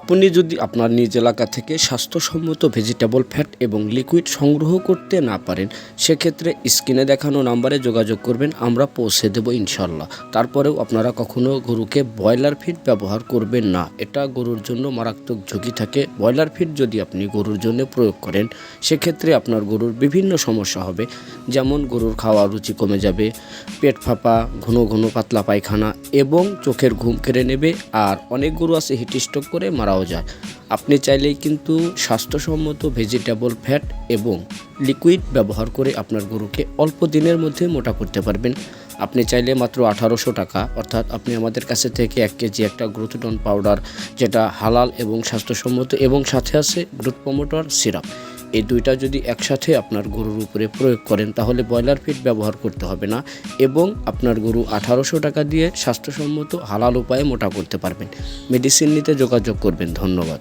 আপনি যদি আপনার নিজ এলাকা থেকে স্বাস্থ্যসম্মত ভেজিটেবল ফ্যাট এবং লিকুইড সংগ্রহ করতে না পারেন, সেক্ষেত্রে স্ক্রিনে দেখানো নাম্বারে যোগাযোগ করবেন, আমরা পৌঁছে দেবো ইনশাল্লাহ। তারপরেও আপনারা কখনো গরুকে ব্রয়লার ফিড ব্যবহার করবেন না। এটা গরুর জন্য মারাত্মক ঝুঁকি থাকে। ব্রয়লার ফিড যদি আপনি গরুর জন্য প্রয়োগ করেন, সেক্ষেত্রে আপনার গরুর বিভিন্ন সমস্যা হবে। যেমন গরুর খাওয়া রুচি কমে যাবে, পেট ফাঁপা, ঘন ঘন পাতলা পায়খানা এবং চোখের ঘুম কেড়ে নেবে। আর অনেক গরু আছে হিটস্ট্রোক করে মারাও যায়। আপনি চাইলেই কিন্তু স্বাস্থ্যসম্মত ভেজিটেবল ফ্যাট এবং লিকুইড ব্যবহার করে আপনার গরুকে অল্প দিনের মধ্যে মোটা করতে পারবেন। আপনি চাইলে মাত্র আঠারোশো টাকা, অর্থাৎ আপনি আমাদের কাছে থেকে এক কেজি একটা গ্রোথডন পাউডার যেটা হালাল এবং স্বাস্থ্যসম্মত এবং সাথে আছে গ্রোথ প্রমোটর সিরাপ এই দুইটা যদি একসাথে আপনার গরুর উপরে প্রয়োগ করেন, তাহলে ব্রয়লার ফিড ব্যবহার করতে হবে না এবং আপনার গরু আঠারোশো টাকা দিয়ে স্বাস্থ্যসম্মত হালাল উপায়ে মোটা করতে পারবেন। মেডিসিন নিতে যোগাযোগ করবেন। ধন্যবাদ।